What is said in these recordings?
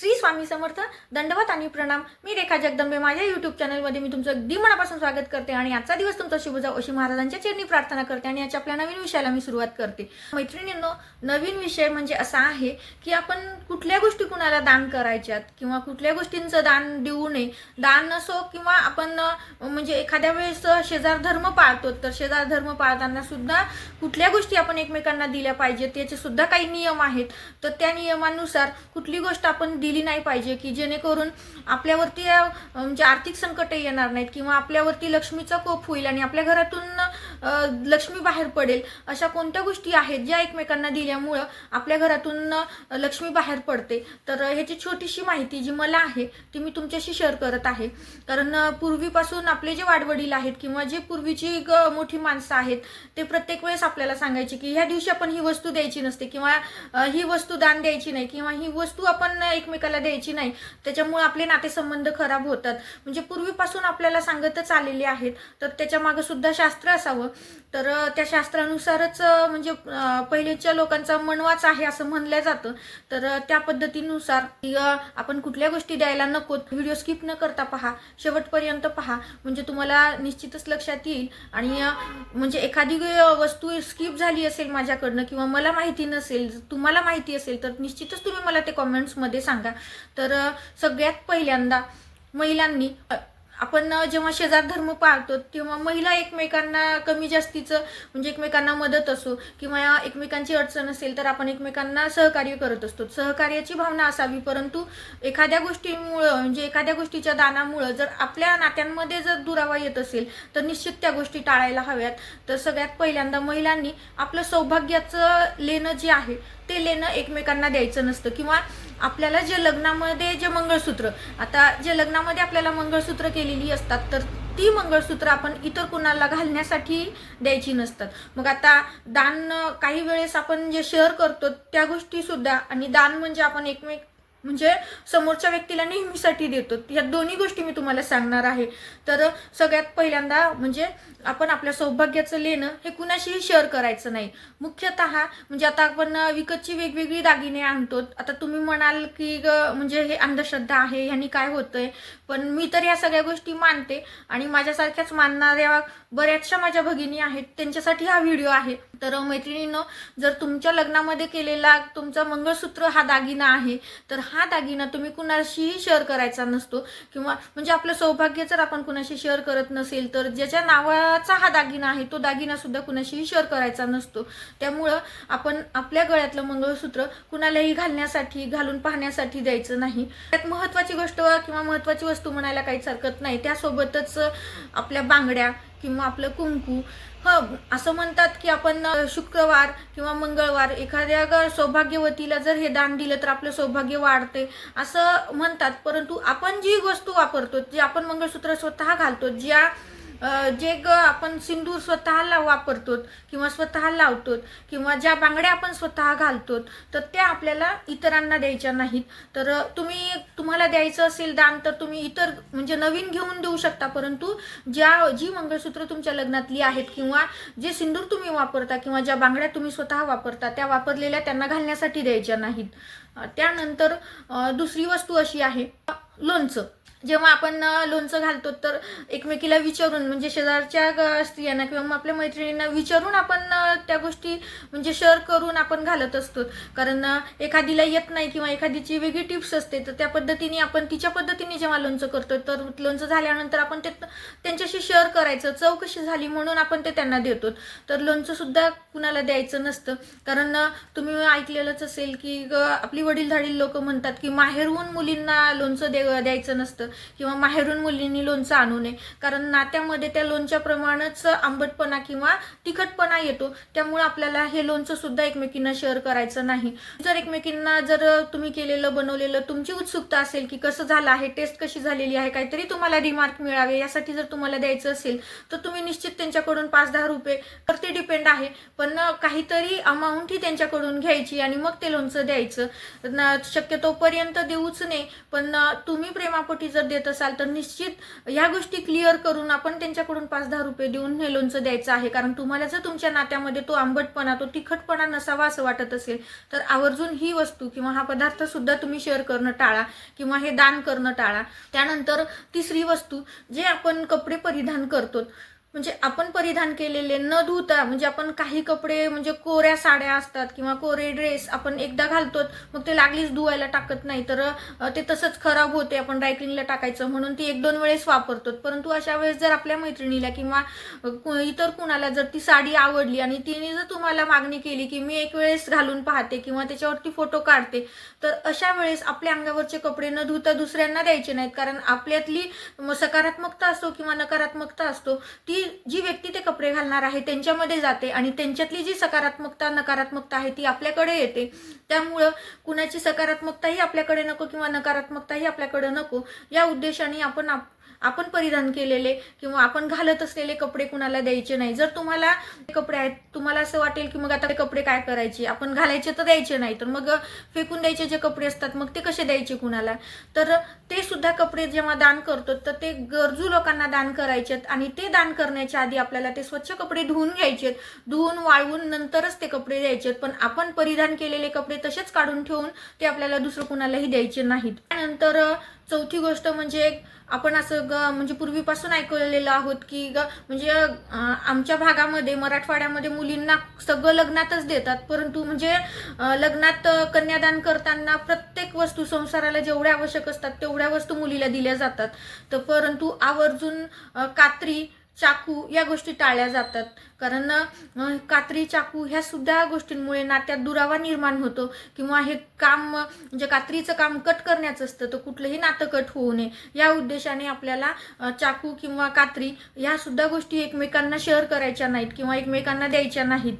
श्री स्वामी समर्थ दंडवत आणि प्रणाम. मी रेखा जगदंबे माझ्या युट्यूब चॅनलमध्ये मी तुमचं अगदी मनापासून स्वागत करते आणि आजचा दिवस तुमचा शुभ जाऊ अशी महाराजांच्या चरणी प्रार्थना करते आणि याच्या आपल्या नवीन विषयाला मी सुरुवात करते. मैत्रिणींनो नवीन विषय म्हणजे असा आहे की आपण कुठल्या गोष्टी कुणाला दान करायच्यात किंवा कुठल्या गोष्टींचं दान देऊ नये दान नसो किंवा आपण म्हणजे एखाद्या वेळेस शेजार धर्म पाळतो तर शेजार धर्म पाळताना सुद्धा कुठल्या गोष्टी आपण एकमेकांना दिल्या पाहिजेत याचे सुद्धा काही नियम आहेत. तर त्या नियमानुसार कुठली गोष्ट आपण दिली नाही पाहिजे की जेणेकरून आपल्यावरती म्हणजे आर्थिक संकट येणार नाहीत किंवा आपल्यावरती लक्ष्मीचा कोप होईल आणि आपल्या घरातून लक्ष्मी बाहेर पडेल अशा कोणत्या गोष्टी आहेत ज्या एकमेकांना दिल्यामुळं आपल्या घरातून लक्ष्मी बाहेर पडते? तर ह्याची छोटीशी माहिती जी मला आहे ती मी तुमच्याशी शेअर करत आहे. कारण पूर्वीपासून आपले जे वाडवडील आहेत किंवा जे पूर्वीची ग- मोठी माणसं आहेत ते प्रत्येक वेळेस आपल्याला सांगायचे की ह्या दिवशी आपण ही वस्तू द्यायची नसते किंवा ही वस्तू दान द्यायची नाही किंवा ही वस्तू आपण एकमेकाला द्यायची नाही. त्याच्यामुळे आपले नातेसंबंध खराब होतात. म्हणजे पूर्वीपासून आपल्याला सांगतच आलेले आहेत. तर त्याच्यामागे सुद्धा शास्त्र असावं. तर त्या शास्त्रानुसारच म्हणजे पहिलेच्या लोकांचा मनवाच आहे असं म्हणलं जातं. तर त्या पद्धतीनुसार आपण कुठल्या गोष्टी द्यायला नको व्हिडिओ स्किप न करता पहा. शेवटपर्यंत पहा. म्हणजे तुम्हाला निश्चितच लक्षात येईल. आणि म्हणजे एखादी वस्तू स्किप झाली असेल माझ्याकडनं किंवा मला माहिती नसेल तुम्हाला माहिती असेल तर निश्चितच तुम्ही मला ते कॉमेंट्समध्ये सांगा. तर सगळ्यात पहिल्यांदा महिलांनी आपण जेव्हा शेजार धर्म पाळतो तेव्हा महिला एकमेकांना कमी जास्तीचं म्हणजे एकमेकांना मदत असो किंवा एकमेकांची अडचण असेल तर आपण एकमेकांना सहकार्य करत असतो. सहकार्याची भावना असावी परंतु एखाद्या गोष्टीमुळं म्हणजे एखाद्या गोष्टीच्या दानामुळं जर आपल्या नात्यांमध्ये जर दुरावा येत असेल तर निश्चित त्या गोष्टी टाळायला हव्यात. तर सगळ्यात पहिल्यांदा महिलांनी आपलं सौभाग्याचं लेणं जे आहे ते लेणं एकमेकांना द्यायचं नसतं. किंवा आपल्याला जे लग्नामध्ये जे मंगळसूत्र आता जे लग्नामध्ये आपल्याला मंगळसूत्र केलेली असतात तर ती मंगळसूत्र आपण इतर कुणाला घालण्यासाठी द्यायची नसतात. मग आता दान काही वेळेस आपण जे शेअर करतो त्या गोष्टी सुद्धा आणि दान म्हणजे आपण एकमेक म्हणजे समोरच्या व्यक्तीला नेहमीसाठी देतो. या दोन्ही गोष्टी मी तुम्हाला सांगणार आहे. तर सगळ्यात पहिल्यांदा म्हणजे आपण आपल्या सौभाग्याचं लेणं हे कुणाशीही शेअर करायचं नाही. मुख्यतः म्हणजे आता आपण विकतची वेगवेगळी दागिने आणतो. आता तुम्ही म्हणाल की ग, म्हणजे हे अंधश्रद्धा आहे ह्यानी काय होतंय? पण मी तर या सगळ्या गोष्टी मानते आणि माझ्यासारख्याच मानणाऱ्या बऱ्याचशा माझ्या भगिनी आहेत. त्यांच्यासाठी हा व्हिडिओ आहे. तर मैत्रिणीनं जर तुमच्या लग्नामध्ये केलेला तुमचा मंगळसूत्र हा दागिना आहे तर हा हा दागिना तुम्ही कुणाशीही शेअर करायचा नसतो. किंवा म्हणजे आपलं सौभाग्य जर आपण कुणाशी शेअर करत नसेल तर ज्याच्या नावाचा हा दागिना आहे तो दागिना सुद्धा कुणाशीही शेअर करायचा नसतो. त्यामुळं आपण आपल्या गळ्यातलं मंगळसूत्र कुणालाही घालण्यासाठी घालून पाहण्यासाठी द्यायचं नाही. त्यात महत्वाची गोष्ट किंवा महत्वाची वस्तू म्हणायला काहीच हरकत नाही. त्यासोबतच आपल्या बांगड्या किंवा आपलं कुंकू ह असं म्हणतात की आपण शुक्रवार किंवा मंगळवार एखाद्या सौभाग्यवतीला जर हे दान दिलं तर आपलं सौभाग्य वाढते. असं म्हणतात परंतु आपण जी वस्तू वापरतो जे आपण मंगळसूत्र स्वतः घालतो ज्या जे ग आपण सिंदूर स्वतःला वापरतो किंवा स्वतः लावतो किंवा ज्या बांगड्या आपण स्वतः घालतो तर त्या आपल्याला इतरांना द्यायच्या नाहीत. तर तुम्ही तुम्हाला द्यायचं असेल दान तर तुम्ही इतर म्हणजे नवीन घेऊन देऊ शकता. परंतु ज्या जी मंगळसूत्र तुमच्या लग्नातली आहेत किंवा जे सिंदूर तुम्ही वापरता किंवा ज्या बांगड्या तुम्ही स्वतः वापरता त्या वापरलेल्या त्यांना घालण्यासाठी द्यायच्या नाहीत. त्यानंतर दुसरी वस्तू अशी आहे लोणचं. जेव्हा आपण लोणचं घालतो तर एकमेकीला विचारून म्हणजे शेजारच्या स्त्रियांना किंवा मग आपल्या मैत्रिणींना विचारून आपण त्या गोष्टी म्हणजे शेअर करून आपण घालत असतो. कारण एखादीला येत नाही किंवा एखादीची वेगळी टिप्स असते तर त्या पद्धतीने आपण तिच्या पद्धतीने जेव्हा लोणचं करतो तर लोणचं झाल्यानंतर आपण ते त्यांच्याशी शेअर करायचं. चव कशी झाली म्हणून आपण ते त्यांना देतो. तर लोणचंसुद्धा कुणाला द्यायचं नसतं. कारण तुम्ही ऐकलेलंच असेल की ग- आपली वडीलधाडील लोक म्हणतात की माहेरहून मुलींना लोणचं दे द्यायचं नसतं. किंवा माहेरून मुलींनी लोणचं आणू नये. कारण नात्यामध्ये त्या लोणच्याप्रमाणेच आंबटपणा किंवा तिखटपणा येतो. त्यामुळे आपल्याला हे लोणचं सुद्धा एकमेकींना शेअर करायचं नाही. जर एकमेकींना जर तुम्ही केलेलं बनवलेलं तुमची उत्सुकता असेल की कसं झालं आहे टेस्ट कशी झालेली आहे काहीतरी तुम्हाला रिमार्क मिळावे यासाठी जर तुम्हाला द्यायचं असेल तर तुम्ही निश्चित त्यांच्याकडून पाच दहा रुपये तर ते डिपेंड आहे. पण काहीतरी अमाऊंट ही त्यांच्याकडून घ्यायची आणि मग ते लोणचं द्यायचं. शक्यतोपर्यंत देऊच नाही पण तुम्ही प्रेमापोटी जर देत असाल तर निश्चित ह्या गोष्टी क्लिअर करून आपण त्यांच्याकडून पाच दहा रुपये देऊन हे लोणचं द्यायचं आहे. कारण तुम्हाला जर तुमच्या नात्यामध्ये तो आंबटपणा तो तिखटपणा नसावा असं वाटत असेल तर आवर्जून ही वस्तू किंवा हा पदार्थ सुद्धा तुम्ही शेअर करणं टाळा किंवा हे दान करणं टाळा. त्यानंतर तिसरी वस्तू जे आपण कपडे परिधान करतो म्हणजे आपण परिधान केलेले न धुता म्हणजे आपण काही कपडे म्हणजे कोऱ्या साड्या असतात किंवा कोरे ड्रेस आपण एकदा घालतो मग ते लागलीच धुवायला टाकत नाही. तर ते तसंच खराब होते आपण ड्रायक्लिंगला टाकायचं म्हणून ती एक दोन वेळेस वापरतो परंतु अशा वेळेस जर आपल्या मैत्रिणीला किंवा कु- इतर कुणाला जर ती साडी आवडली आणि तिने जर तुम्हाला मागणी केली की मी एक वेळेस घालून पाहते किंवा त्याच्यावरती फोटो काढते तर अशा वेळेस आपल्या अंगावरचे कपडे न धुता दुसऱ्यांना द्यायचे नाहीत. कारण आपल्यातली सकारात्मकता असतो किंवा नकारात्मकता असतो ती जी व्यक्ती ते कपडे घालणार आहे त्यांच्यामध्ये जाते आणि त्यांच्यातली जी सकारात्मकता नकारात्मकता आहे ती आपल्याकडे येते. त्यामुळं कुणाची सकारात्मकताही आपल्याकडे नको किंवा नकारात्मकताही आपल्याकडे नको या उद्देशाने आपण आप- आपण परिधान केलेले किंवा आपण घालत असलेले कपडे कुणाला द्यायचे नाही. जर तुम्हाला ते कपडे आहेत तुम्हाला असं वाटेल की मग आता ते कपडे काय करायचे? आपण घालायचे तर द्यायचे नाही तर मग फेकून द्यायचे जे कपडे असतात मग ते कसे द्यायचे कुणाला? तर ते सुद्धा कपडे जेव्हा दान करतो तर ते गरजू लोकांना दान करायचे आणि ते दान करण्याच्या आधी आपल्याला ते स्वच्छ कपडे धुवून घ्यायचे धुवून वाळवून नंतरच ते कपडे द्यायचे पण आपण परिधान केलेले कपडे तसेच काढून ठेवून ते आपल्याला दुसरं कुणालाही द्यायचे नाहीत. त्यानंतर चौथी गोष्ट म्हणजे आपण असं ग म्हणजे पूर्वीपासून ऐकलेलं आहोत की ग म्हणजे आमच्या भागामध्ये मराठवाड्यामध्ये मुलींना सगळं लग्नातच देतात. परंतु म्हणजे लग्नात कन्यादान करताना प्रत्येक वस्तू संसाराला जेवढ्या आवश्यक असतात तेवढ्या वस्तू मुलीला दिल्या जातात. तर परंतु आवर्जून कात्री चाकू या गोष्टी टाळल्या जातात. कारण कात्री चाकू ह्या सुद्धा गोष्टींमुळे नात्यात दुरावा निर्माण होतो किंवा हे काम म्हणजे कात्रीचं काम कट करण्याचं असतं तर कुठलंही नातं कट होऊ नये. या उद्देशाने आपल्याला चाकू किंवा कात्री ह्या सुद्धा गोष्टी एकमेकांना शेअर करायच्या नाहीत किंवा एकमेकांना द्यायच्या नाहीत.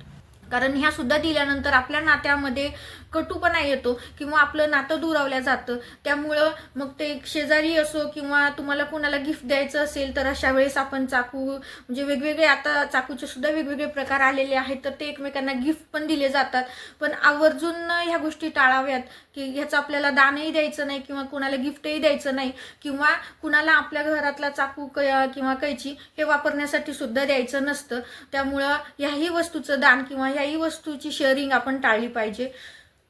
कारण ह्या सुद्धा दिल्यानंतर आपल्या नात्यामध्ये कटूपणा येतो किंवा आपलं नातं दुरावल्या जातं. त्यामुळं मग ते शेजारी असो किंवा तुम्हाला कोणाला गिफ्ट द्यायचं असेल तर अशा वेळेस आपण चाकू म्हणजे वेगवेगळे आता चाकूचे सुद्धा वेगवेगळे प्रकार आलेले आहेत तर ते एकमेकांना गिफ्ट पण दिले जातात. पण आवर्जून ह्या गोष्टी टाळाव्यात की ह्याचं आपल्याला दानही द्यायचं नाही किंवा कुणाला गिफ्टही द्यायचं नाही किंवा कुणाला आपल्या घरातला चाकू क- किंवा कैची हे वापरण्यासाठी सुद्धा द्यायचं नसतं. त्यामुळं ह्याही वस्तूचं दान किंवा ह्याही वस्तूची शेअरिंग आपण टाळली पाहिजे.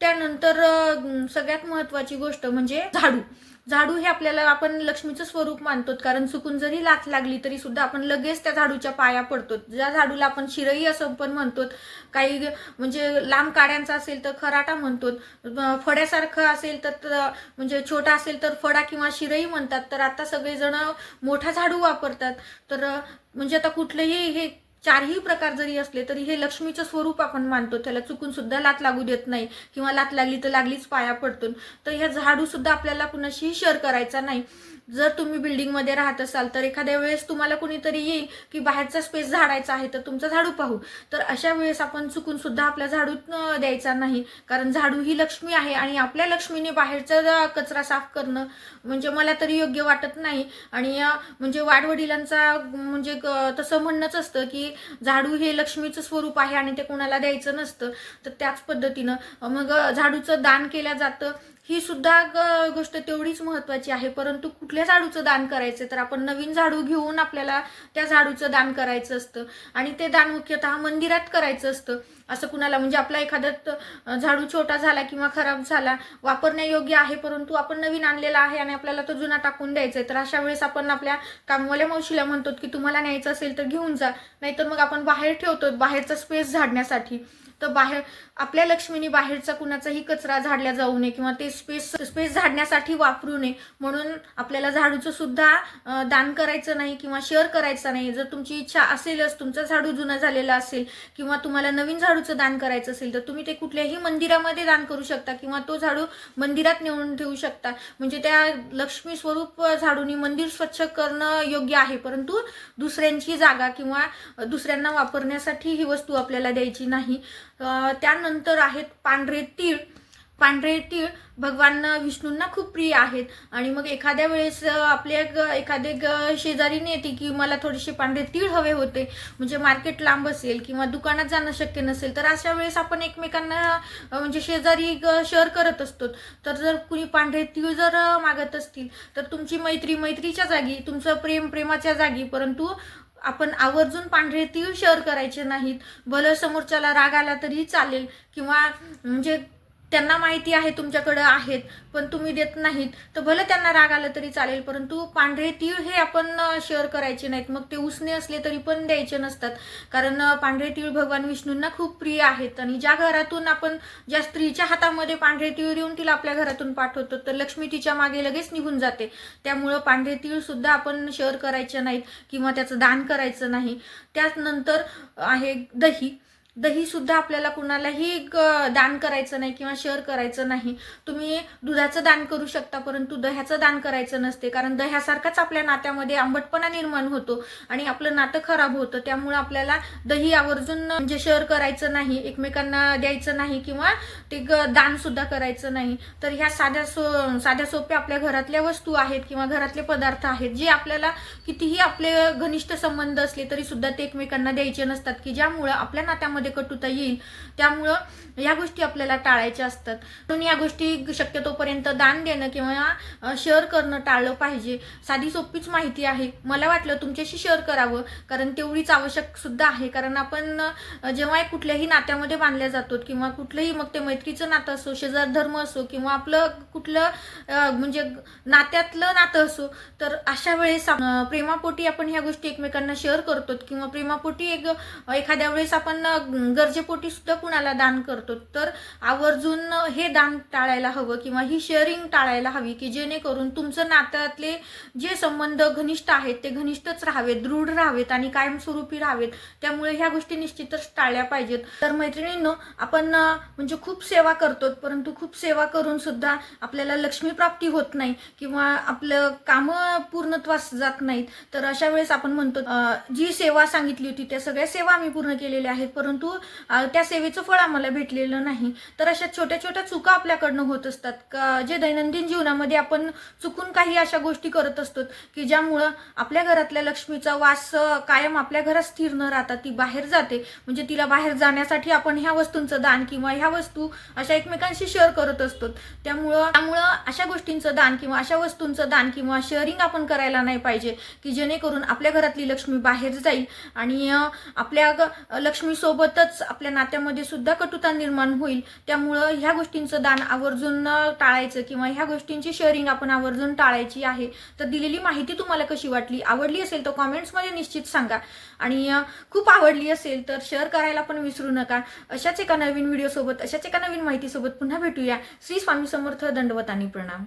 त्यानंतर सगळ्यात महत्त्वाची गोष्ट म्हणजे झाडू. झाडू हे आपल्याला आपण लक्ष्मीचं स्वरूप मानतो कारण चुकून जरी लाथ लागली तरी सुद्धा आपण लगेच त्या झाडूच्या पाया पडतो ज्या झाडूला आपण शिरई असं पण म्हणतो काही म्हणजे लांब काड्यांचा असेल तर खराटा म्हणतो फड्यासारखं असेल तर तर म्हणजे छोटा असेल तर फडा किंवा शिरई म्हणतात. तर आता सगळेजण मोठा झाडू वापरतात. तर म्हणजे आता कुठलंही हे चारही प्रकार जरी असले तरी हे लक्ष्मीचं स्वरूप आपण मानतो. त्याला चुकून सुद्धा लात लागू देत नाही किंवा लात लागली तर लागलीच पाया पडतो. तर ह्या झाडू सुद्धा आपल्याला कुणाशीही शेअर करायचा नाही. जर तुम्ही बिल्डिंगमध्ये राहत असाल तर एखाद्या वेळेस तुम्हाला कुणीतरी येईल की बाहेरचा स्पेस झाडायचा आहे तर तुमचा झाडू पाहू. तर अशा वेळेस आपण चुकून सुद्धा आपल्या झाडू द्यायचा नाही. कारण झाडू ही लक्ष्मी आहे आणि आपल्या लक्ष्मीने बाहेरचा कचरा साफ करणं म्हणजे मला तरी योग्य वाटत नाही. आणि म्हणजे वाडवडिलांचा म्हणजे ग- तसं म्हणणंच असतं की झाडू हे लक्ष्मीचं स्वरूप आहे आणि ते कोणाला द्यायचं नसतं. तर त्याच पद्धतीनं मग झाडूचं दान केलं जातं. ही सुद्धा ग- गोष्ट तेवढीच महत्वाची आहे. परंतु कुठल्या झाडूचं दान करायचं तर आपण नवीन झाडू घेऊन आपल्याला त्या झाडूचं दान करायचं असतं. आणि ते दान मुख्यतः मंदिरात करायचं असतं. असं कुणाला म्हणजे आपला एखादा झाडू छोटा झाला किंवा खराब झाला वापरण्यायोग्य आहे परंतु आपण नवीन आणलेला आहे आणि आपल्याला तो जुना टाकून द्यायचा आहे तर अशा वेळेस आपण आपल्या कामवाल्या मावशीला म्हणतो की तुम्हाला न्यायचं असेल तर घेऊन जा नाहीतर मग आपण बाहेर ठेवतो बाहेरचा स्पेस झाडण्यासाठी. तर बाहेर आपल्या लक्ष्मीने बाहेरचा कुणाचाही कचरा झाडला जाऊ नये किंवा ते स्पेस स्पेस झाडण्यासाठी वापरू नये. म्हणून आपल्याला झाडूचं सुद्धा दान करायचं नाही किंवा शेअर करायचं नाही. जर तुमची इच्छा असेलच तुमचा झाडू जुना झालेला असेल किंवा तुम्हाला नवीन झाडूचं दान करायचं असेल तर तुम्ही ते कुठल्याही मंदिरामध्ये दान करू शकता किंवा तो झाडू मंदिरात नेऊन ठेवू शकता. म्हणजे त्या लक्ष्मी स्वरूप झाडूनी मंदिर स्वच्छ करणं योग्य आहे. परंतु दुसऱ्यांची जागा किंवा दुसऱ्यांना वापरण्यासाठी ही वस्तू आपल्याला द्यायची नाही. त्यानंतर आहेत पांढरे तीळ. पांढरे तीळ भगवान विष्णूंना खूप प्रिय आहेत. आणि मग एखाद्या वेळेस आपले आपल्या ग- एखादे ग- शेजारीने येते की मला थोडेसे पांढरे तीळ हवे होते म्हणजे मार्केट लांब असेल किंवा दुकानात जाणं शक्य नसेल तर अशा वेळेस आपण एकमेकांना म्हणजे शेजारी शेअर करत असतो. तर जर कुणी पांढरे तीळ जर मागत असतील तर तुमची मैत्री मैत्रीच्या जागी तुमचं प्रेम प्रेमाच्या जागी परंतु आपण आवर्जून पांढरे तीळ शेअर करायचे नाहीत. भलं समोरच्याला राग आला तरी चालेल. किंवा म्हणजे त्यांना माहिती आहे तुमच्याकडं आहेत पण तुम्ही देत नाहीत तर भलं त्यांना राग आला तरी चालेल परंतु पांढरे तीळ हे आपण शेअर करायचे नाहीत. मग ते उसने असले तरी पण द्यायचे नसतात. कारण पांढरे तीळ भगवान विष्णूंना खूप प्रिय आहेत. आणि ज्या घरातून आपण ज्या स्त्रीच्या हातामध्ये पांढरे तीळ देऊन तिला आपल्या घरातून पाठवतो तर लक्ष्मी तिच्यामागे लगेच निघून जाते. त्यामुळं पांढरे तीळ सुद्धा आपण शेअर करायचे नाहीत किंवा त्याचं दान करायचं नाही. त्यानंतर आहे दही. दही सुद्धा आपल्याला कुणालाही ग- दान करायचं नाही किंवा शेअर करायचं नाही. तुम्ही दुधाचं दान करू शकता परंतु दह्याचं दान करायचं नसते. कारण दह्यासारखाच आपल्या नात्यामध्ये आंबटपणा निर्माण होतो आणि आपलं नातं खराब होतं. त्यामुळे आपल्याला दही आवर्जून म्हणजे शेअर करायचं नाही एकमेकांना द्यायचं नाही किंवा ते ग दान सुद्धा करायचं नाही. तर ह्या साध्या सो साध्या सोप्या आपल्या घरातल्या वस्तू आहेत किंवा घरातले पदार्थ आहेत जे आपल्याला कितीही आपले घनिष्ठ संबंध असले तरी सुद्धा ते एकमेकांना द्यायचे नसतात की ज्यामुळं आपल्या नात्यामध्ये कटुता येईल. त्यामुळं या गोष्टी आपल्याला टाळायच्या असतात. म्हणून या गोष्टी शक्यतोपर्यंत दान देणं किंवा शेअर करणं टाळलं पाहिजे. साधी सोपीच माहिती आहे. मला वाटलं तुमच्याशी शेअर करावं. कारण तेवढीच आवश्यक सुद्धा आहे. कारण आपण जेव्हा कुठल्याही नात्यामध्ये बांधल्या जातो किंवा कुठलंही मग ते मैत्रीचं नातं असो शेजार धर्म असो किंवा आपलं कुठलं म्हणजे नात्यातलं नातं असो तर अशा वेळेस प्रेमापोटी आपण ह्या गोष्टी एकमेकांना शेअर करतो किंवा प्रेमापोटी एक एखाद्या वेळेस आपण गरजेपोटी सुद्धा कुणाला दान करतो तर आवर्जून हे दान टाळायला हवं किंवा ही शेअरिंग टाळायला हवी की जेणेकरून तुमचं नात्यातले जे संबंध घनिष्ठ आहेत ते घनिष्ठच राहावेत दृढ राहावेत आणि कायमस्वरूपी राहावेत. त्यामुळे ह्या गोष्टी निश्चितच टाळल्या पाहिजेत. तर मैत्रिणींनो आपण म्हणजे खूप सेवा करतो परंतु खूप सेवा करून सुद्धा आपल्याला लक्ष्मी प्राप्ती होत नाही किंवा आपलं कामं पूर्णत्वास जात नाहीत. तर अशा वेळेस आपण म्हणतो जी सेवा सांगितली होती त्या सगळ्या सेवा आम्ही पूर्ण केलेल्या आहेत परंतु परंतु त्या सेवेचं फळ आम्हाला भेटलेलं नाही. तर अशा छोट्या छोट्या चुका आपल्याकडनं होत असतात. का जे दैनंदिन जीवनामध्ये आपण चुकून काही अशा गोष्टी करत असतो की ज्यामुळं आपल्या घरातल्या लक्ष्मीचा वास कायम आपल्या घरात स्थिर न राहता ती बाहेर जाते. म्हणजे तिला बाहेर जाण्यासाठी आपण ह्या वस्तूंचं दान किंवा ह्या वस्तू अशा एकमेकांशी शेअर करत असतो. त्यामुळं त्यामुळं अशा गोष्टींचं दान किंवा अशा वस्तूंचं दान किंवा शेअरिंग आपण करायला नाही पाहिजे की जेणेकरून आपल्या घरातली लक्ष्मी बाहेर जाईल आणि आपल्या ग- लक्ष्मीसोबतच आपल्या नात्यामध्ये सुद्धा कटुता निर्माण होईल. त्यामुळं ह्या गोष्टींचं दान आवर्जून टाळायचं किंवा ह्या गोष्टींची शेअरिंग आपण आवर्जून टाळायची आहे. तर दिलेली माहिती तुम्हाला कशी वाटली? आवडली असेल तर कॉमेंट्समध्ये निश्चित सांगा. आणि खूप आवडली असेल तर शेअर करायला पण विसरू नका. अशाच एका नवीन व्हिडिओसोबत अशाच एका नवीन माहितीसोबत पुन्हा भेटूया. श्री स्वामी समर्थ दंडवत आणि प्रणाम.